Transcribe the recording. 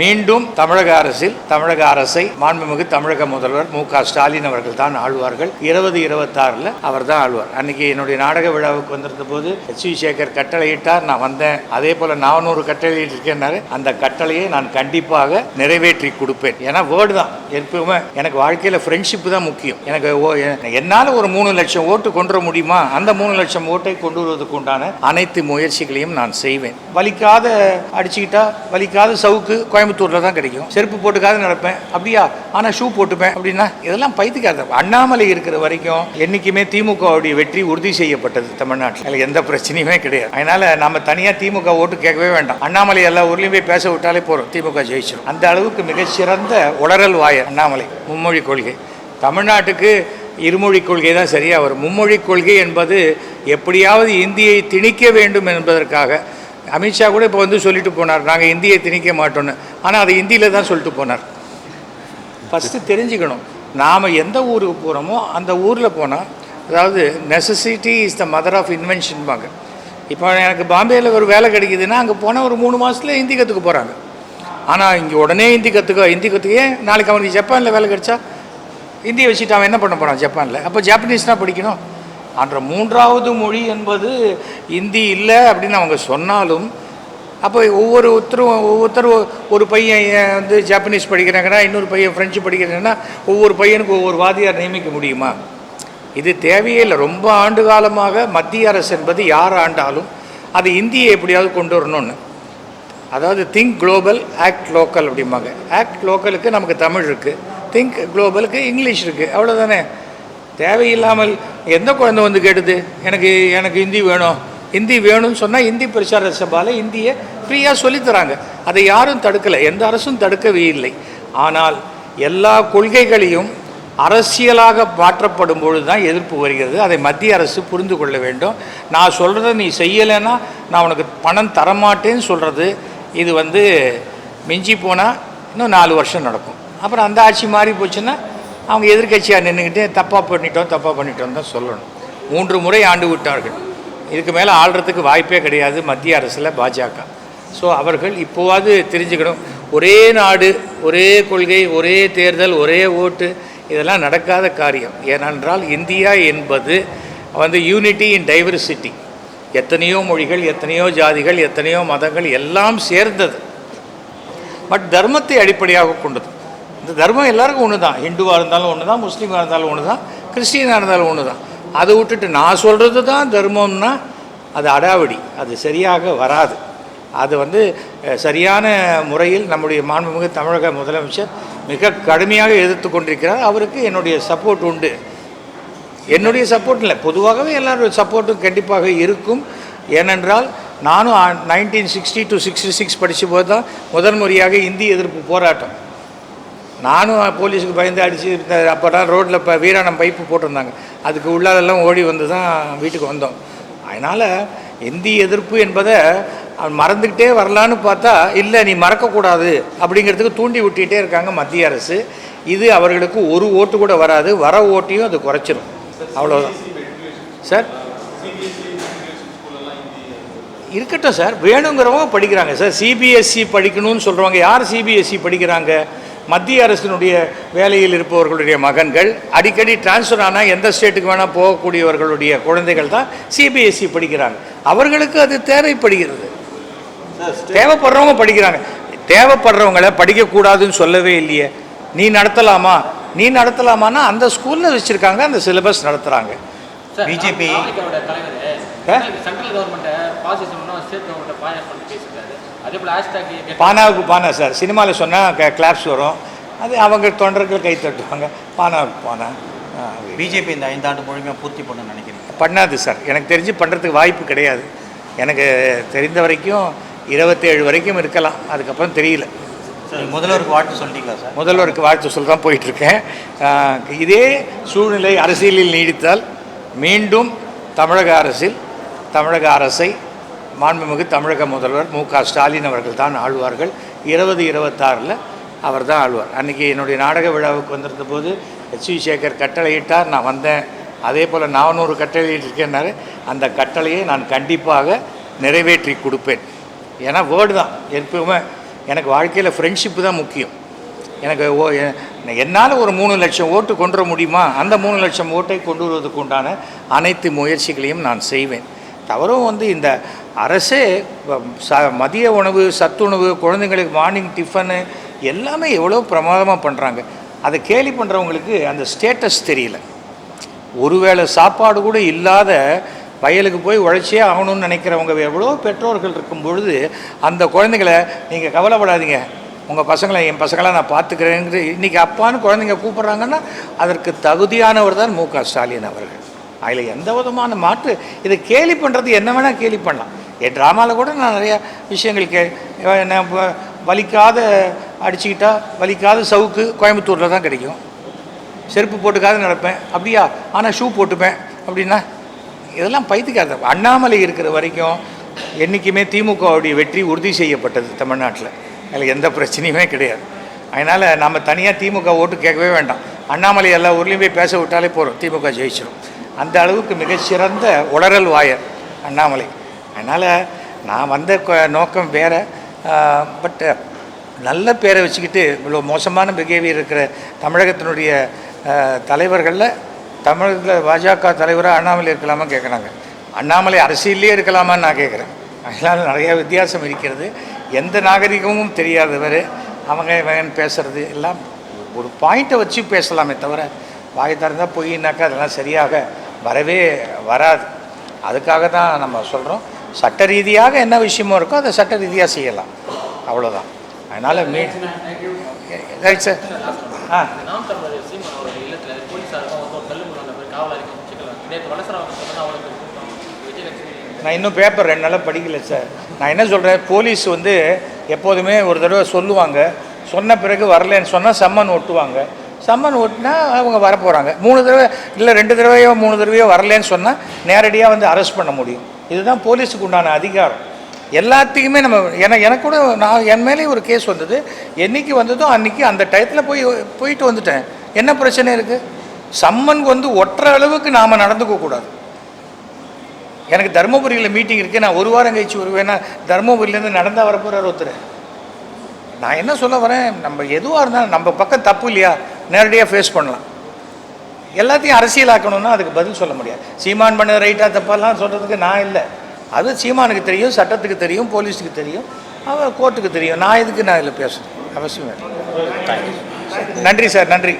மீண்டும் தமிழக அரசில் தமிழக அரசை மாண்புமிகு தமிழக முதல்வர் மு க ஸ்டாலின் அவர்கள் தான் ஆழ்வார்கள் இருபது இருபத்தாறில் அவர் தான் ஆழ்வார் அன்னைக்கு என்னுடைய நாடக விழாவுக்கு வந்திருந்த போது எச் வி சேகர் கட்டளையிட்டார். நான் வந்தேன். அதே போல நானூறு கட்டளையிட்டிருக்கேன்னாரு அந்த கட்டளையை நான் கண்டிப்பாக நிறைவேற்றி கொடுப்பேன். ஏன்னா வேர்டு தான். எப்பவுமே எனக்கு வாழ்க்கையில் ஃப்ரெண்ட்ஷிப் தான் முக்கியம். எனக்கு ஓ- என்னால் ஒரு மூணு லட்சம் ஓட்டு கொண்டு வர முடியுமா? அந்த மூணு லட்சம் ஓட்டை கொண்டு வருவதற்கு உண்டான அனைத்து முயற்சிகளையும் நான் செய்வேன். வலிக்காத அடிச்சுக்கிட்டா வலிக்காத சவுக்கு கோயம்புத்தூரில் தான் கிடைக்கும். செருப்பு போட்டுக்காத நடப்பேன். அப்படியா? ஆனால் ஷூ போட்டுப்பேன். அப்படின்னா இதெல்லாம் பைத்துக்காத அண்ணாமலை இருக்கிற வரைக்கும் என்னைக்குமே திமுகவுடைய வெற்றி உறுதி செய்யப்பட்டது தமிழ்நாட்டில். அதில் எந்த பிரச்சனையுமே கிடையாது. அதனால் நம்ம தனியாக திமுக ஓட்டு கேட்கவே வேண்டாம். அண்ணாமலை எல்லா ஊர்லேயும் போய் பேச விட்டாலே போகிறோம் திமுக ஜெயிச்சிடும் அந்த அளவுக்கு மிகச்சிறந்த உளறல் வாய அண்ணாமலை. மும்மொழி கொள்கை. தமிழ்நாட்டுக்கு இருமொழி கொள்கை தான் சரியாக வரும். மும்மொழி கொள்கை என்பது எப்படியாவது இந்தியை திணிக்க வேண்டும் என்பதற்காக அமித்ஷா கூட இப்போ வந்து சொல்லிட்டு போனார் நாங்கள் இந்தியை திணிக்க மாட்டோன்னு ஆனால் அதை இந்தியில் தான் சொல்லிட்டு போனார். ஃபஸ்ட்டு தெரிஞ்சுக்கணும். நாம் எந்த ஊருக்கு போகிறோமோ அந்த ஊரில் போனால் அதாவது necessity is the mother of இன்வென்ஷன்பாங்க இப்போ எனக்கு பாம்பேயில் ஒரு வேலை கிடைக்குதுன்னா அங்கே போனால் ஒரு மூணு மாதத்தில் ஹிந்தி கற்றுக்க போகிறாங்க ஆனால் இங்கே உடனே ஹிந்தி கற்றுக்க ஹிந்தி கற்றுக்கே நாளைக்கு அவனுக்கு ஜப்பானில் வேலை கிடைச்சா? ஹிந்தியை வச்சுட்டு அவன் என்ன பண்ண போகிறான் ஜப்பானில்? அப்போ ஜாப்பனீஸ் தான் படிக்கணும். அன்ற மூன்றாவது மொழி என்பது இந்தி இல்லை அப்படின்னு அவங்க சொன்னாலும் அப்போ ஒவ்வொரு ஒருத்தரும் ஒவ்வொருத்தரும் ஒரு பையன் வந்து ஜாப்பனீஸ் படிக்கிறாங்கன்னா இன்னொரு பையன் ஃப்ரெஞ்சு படிக்கிறாங்கன்னா ஒவ்வொரு பையனுக்கு ஒவ்வொரு வாதியார் நியமிக்க முடியுமா? இது தேவையே இல்லை. ரொம்ப ஆண்டு காலமாக மத்திய அரசு என்பது யார் ஆண்டாலும் அது இந்தியை எப்படியாவது கொண்டு வரணும்னு. அதாவது திங்க் குளோபல் ஆக்ட் லோக்கல் அப்படிம்பாங்க. ஆக்ட் லோக்கலுக்கு நமக்கு தமிழ் இருக்குது திங்க் குளோபலுக்கு இங்கிலீஷ் இருக்குது அவ்வளோதானே தேவையில்லாமல் எந்த குழந்தை வந்து கேட்டுது? எனக்கு எனக்கு ஹிந்தி வேணும். ஹிந்தி வேணும்னு சொன்னால் ஹிந்தி பிரச்சார சபாவில் இந்தியை ஃப்ரீயாக சொல்லித்தராங்க. அதை யாரும் தடுக்கலை. எந்த அரசும் தடுக்கவே இல்லை. ஆனால் எல்லா கொள்கைகளையும் அரசியலாக மாற்றப்படும் பொழுது தான் எதிர்ப்பு வருகிறது. அதை மத்திய அரசு புரிந்து கொள்ள வேண்டும். நான் சொல்கிறத நீ செய்யலைன்னா நான் உனக்கு பணம் தரமாட்டேன்னு சொல்கிறது இது வந்து மிஞ்சி போனால் இன்னும் நாலு வருஷம் நடக்கும். அப்புறம் அந்த ஆட்சி மாறி போச்சுன்னா அவங்க எதிர்க்கட்சியாக நின்றுக்கிட்டு தப்பாக பண்ணிட்டோம் தப்பாக பண்ணிட்டோம் தான் சொல்லணும். மூன்று முறை ஆண்டு விட்டார்கள். இதுக்கு மேலே ஆள்றதுக்கு வாய்ப்பே கிடையாது மத்திய அரசில் பாஜக. ஸோ அவர்கள் இப்போவாது தெரிஞ்சுக்கணும். ஒரே நாடு ஒரே கொள்கை ஒரே தேர்தல் ஒரே ஓட்டு இதெல்லாம் நடக்காத காரியம். ஏனென்றால் இந்தியா என்பது வந்து யூனிட்டி இன் டைவர்சிட்டி எத்தனையோ மொழிகள் எத்தனையோ ஜாதிகள் எத்தனையோ மதங்கள் எல்லாம் சேர்ந்தது. பட் தர்மத்தை அடிப்படையாக கொண்டது. இந்த தர்மம் எல்லாருக்கும் ஒன்று தான் ஹிந்துவாக இருந்தாலும் ஒன்று தான் முஸ்லீமாக இருந்தாலும் ஒன்று தான் கிறிஸ்டியனாக இருந்தாலும் ஒன்று தான் அதை விட்டுட்டு நான் சொல்கிறது தான் தர்மம்னா அது அடாவடி அது சரியாக வராது. அது வந்து சரியான முறையில் நம்முடைய மாண்புமிகு தமிழக முதலமைச்சர் மிக கடுமையாக எதிர்த்து கொண்டிருக்கிறார். அவருக்கு என்னுடைய சப்போர்ட் உண்டு. என்னுடைய சப்போர்ட் இல்லை. பொதுவாகவே எல்லாருடைய சப்போர்ட்டும் கண்டிப்பாக இருக்கும். ஏனென்றால் நானும் nineteen sixty to sixty six படித்த போது தான் முதன் முறையாக இந்தி எதிர்ப்பு போராட்டம். நானும் போலீஸுக்கு பயந்து அடித்து அப்போ தான் ரோட்டில் இப்போ வீராணம் பைப்பு போட்டிருந்தாங்க. அதுக்கு உள்ளாலெல்லாம் ஓடி வந்து தான் வீட்டுக்கு வந்தோம். அதனால் இந்தி எதிர்ப்பு என்பதை மறந்துக்கிட்டே வரலான்னு பார்த்தா இல்லை நீ மறக்கக்கூடாது அப்படிங்கிறதுக்கு தூண்டி விட்டுக்கிட்டே இருக்காங்க மத்திய அரசு. இது அவர்களுக்கு ஒரு ஓட்டு கூட வராது. வர ஓட்டையும் அது குறைச்சிரும். அவ்வளோதான் சார்? இருக்கட்டும் சார். வேணுங்கிறவங்க படிக்கிறாங்க சார். சிபிஎஸ்சி படிக்கணும்னு சொல்கிறவங்க யார் சிபிஎஸ்சி படிக்கிறாங்க? மத்திய அரசினுடைய வேலையில் இருப்பவர்களுடைய மகன்கள் அடிக்கடி டிரான்ஸ்ஃபர் ஆனால் எந்த ஸ்டேட்டுக்கு வேணால் போகக்கூடியவர்களுடைய குழந்தைகள் தான் சிபிஎஸ்சி படிக்கிறாங்க. அவர்களுக்கு அது தேவைப்படுகிறது. தேவைப்படுறவங்க படிக்கிறாங்க. தேவைப்படுறவங்கள படிக்கக்கூடாதுன்னு சொல்லவே இல்லையே. நீ நடத்தலாமா? நீ நடத்தலாமான்னா அந்த ஸ்கூலில் வச்சுருக்காங்க அந்த சிலபஸ் நடத்துகிறாங்க பிஜேபி? சென்ட்ரல் கவர்மெண்ட்டை பாசிசம் ஸ்டேட் கவர்மெண்ட்டை பாயா பண்ணி ஹேஷ்டாக் பானாவுக்கு பானா சார். சினிமாவில் சொன்னால் கிளாப்ஸ் வரும். அது அவங்க தொண்டர்கள் கை தட்டுவாங்க. பானாவுக்கு பானா. பிஜேபி இந்த ஐந்தாண்டு முழுமையாக பூர்த்தி பண்ணணும்னு நினைக்கிறீங்க? பண்ணாது சார். எனக்கு தெரிஞ்சு பண்ணுறதுக்கு வாய்ப்பு கிடையாது. எனக்கு தெரிந்த வரைக்கும் இருபத்தேழு வரைக்கும் இருக்கலாம். அதுக்கப்புறம் தெரியல. சார் முதல்வருக்கு வாழ்த்து சொல்லிட்டீங்களா சார்? முதல்வருக்கு வாழ்த்து சொல்ல தான் போயிட்டுருக்கேன். இதே சூழ்நிலை அரசியலில் நீடித்தால் மீண்டும் தமிழக அரசில் தமிழக அரசை மாண்புமிகு தமிழக முதல்வர் மு க ஸ்டாலின் அவர்கள் தான் ஆழ்வார்கள். இருபது இருபத்தாறில் அவர் தான் ஆழ்வார். அன்றைக்கி என்னுடைய நாடக விழாவுக்கு வந்திருந்த போது எச் வி சேகர் கட்டளையிட்டார் நான் வந்தேன். அதே போல் நானூறு கட்டளையிட்டிருக்கேன்னாரு அந்த கட்டளையை நான் கண்டிப்பாக நிறைவேற்றி கொடுப்பேன். ஏன்னா வேர்டு தான். எப்பவுமே எனக்கு வாழ்க்கையில் ஃப்ரெண்ட்ஷிப்பு தான் முக்கியம். எனக்கு ஓ என்னால் ஒரு மூணு லட்சம் ஓட்டு கொண்டு வர முடியுமா? அந்த மூணு லட்சம் ஓட்டை கொண்டு வருவதற்கு உண்டான அனைத்து முயற்சிகளையும் நான் செய்வேன். தவறும் வந்து இந்த அரசே ச மதிய உணவு சத்துணவு குழந்தைங்களுக்கு மார்னிங் டிஃபனு எல்லாமே எவ்வளோ பிரமாதமாக பண்ணுறாங்க அதை கேலி பண்ணுறவங்களுக்கு அந்த ஸ்டேட்டஸ் தெரியல. ஒருவேளை சாப்பாடு கூட இல்லாத வயலுக்கு போய் உழைச்சே ஆகணும்னு நினைக்கிறவங்க எவ்வளோ பெற்றோர்கள் இருக்கும் பொழுது அந்த குழந்தைங்களை நீங்கள் கவலைப்படாதீங்க. உங்கள் பசங்களை என் பசங்களாம் நான் பார்த்துக்கிறேங்கிற இன்றைக்கி அப்பான்னு குழந்தைங்க கூப்பிட்றாங்கன்னா அதற்கு தகுதியானவர் தான் மு க ஸ்டாலின் அவர்கள். அதில் எந்த விதமான மாற்று? இதை கேலி பண்ணுறது என்ன வேணால் கேலி பண்ணலாம். என் ட்ராமாவில் கூட நான் நிறையா விஷயங்கள் கே என்ன வலிக்காத அடிச்சுக்கிட்டா வலிக்காத சவுக்கு கோயம்புத்தூரில் தான் கிடைக்கும். செருப்பு போட்டுக்காத நடப்பேன். அப்படியா? ஆனால் ஷூ போட்டுப்பேன். அப்படின்னா இதெல்லாம் பைத்துக்காத அண்ணாமலை இருக்கிற வரைக்கும் என்றைக்குமே திமுகவுடைய வெற்றி உறுதி செய்யப்பட்டது தமிழ்நாட்டில். அதில் எந்த பிரச்சனையுமே கிடையாது. அதனால் நம்ம தனியாக திமுக ஓட்டு கேட்கவே வேண்டாம். அண்ணாமலை எல்லா ஊர்லேயும் போய் பேச விட்டாலே போகிறோம் திமுக ஜெயிச்சிடும் அந்த அளவுக்கு மிகச்சிறந்த உளறல் வாயர் அண்ணாமலை. அதனால் நான் வந்த நோக்கம் வேறு. பட் நல்ல பேரை வச்சுக்கிட்டு இவ்வளோ மோசமான பிஹேவியர் இருக்கிற தமிழகத்தினுடைய தலைவர்களில் தமிழகத்தில் பாஜக தலைவராக அண்ணாமலை இருக்கலாமா கேட்குறாங்க அண்ணாமலை அரசியல்லே இருக்கலாமான்னு நான் கேட்குறேன் அதனால் நிறையா வித்தியாசம் இருக்கிறது. எந்த நாகரிகமும் தெரியாதவர் அவங்க இவன் பேசுகிறது எல்லாம் ஒரு பாயிண்ட்டை வச்சு பேசலாமே தவிர வாய் திறந்தால் பொய்னாக்கா அதெல்லாம் சரியாக வரவே வராது. அதுக்காக தான் நம்ம சொல்கிறோம் சட்ட ரீதியாக என்ன விஷயமோ இருக்கோ அதை சட்ட ரீதியாக செய்யலாம். அவ்வளோதான் அதனால் மீ ரைட் சார் ஆ. நான் இன்னும் பேப்பர் ரெண்டு நாளாக படிக்கல சார் நான் என்ன சொல்கிறேன் போலீஸ் வந்து எப்போதுமே ஒரு தடவை சொல்லுவாங்க. சொன்ன பிறகு வரலன்னு சொன்னால் சம்மன் ஒட்டுவாங்க. சம்மன் ஒட்டினா அவங்க வரப்போகிறாங்க மூணு தடவை இல்லை ரெண்டு தடவையோ மூணு தடவையோ வரலன்னு சொன்னால் நேரடியாக வந்து அரெஸ்ட் பண்ண முடியும். இதுதான் போலீஸுக்கு உண்டான அதிகாரம். எல்லாத்துக்குமே நம்ம என எனக்கு கூட நான் என் மேலே ஒரு கேஸ் வந்தது. என்னைக்கு வந்ததோ அன்னைக்கு அந்த டயத்தில் போய் போயிட்டு வந்துட்டேன். என்ன பிரச்சனை இருக்குது சம்மன் வந்து ஒட்டுற அளவுக்கு நாம் நடந்துக்க கூடாது. எனக்கு தருமபுரியில் மீட்டிங் இருக்குது நான் ஒரு வாரம் கழிச்சு வருவேன்னா தருமபுரியிலேருந்து நடந்தால் வரப்போகிறார் ஒருத்தர். நான் என்ன சொல்ல வரேன்? நம்ம எதுவாக இருந்தாலும் நம்ம பக்கம் தப்பு இல்லையா? நேரடியாக ஃபேஸ் பண்ணலாம். எல்லாத்தையும் அரசியலாக்கணும்னா அதுக்கு பதில் சொல்ல முடியாது. சீமான் பண்ண ரைட்டாக தப்பெல்லாம் சொல்கிறதுக்கு நான் இல்லை. அது சீமானுக்கு தெரியும் சட்டத்துக்கு தெரியும் போலீஸுக்கு தெரியும் அவர் கோர்ட்டுக்கு தெரியும். நான் எதுக்கு நான் இதில் பேசணும்? அவசியம் இல்லை நன்றி சார் நன்றி.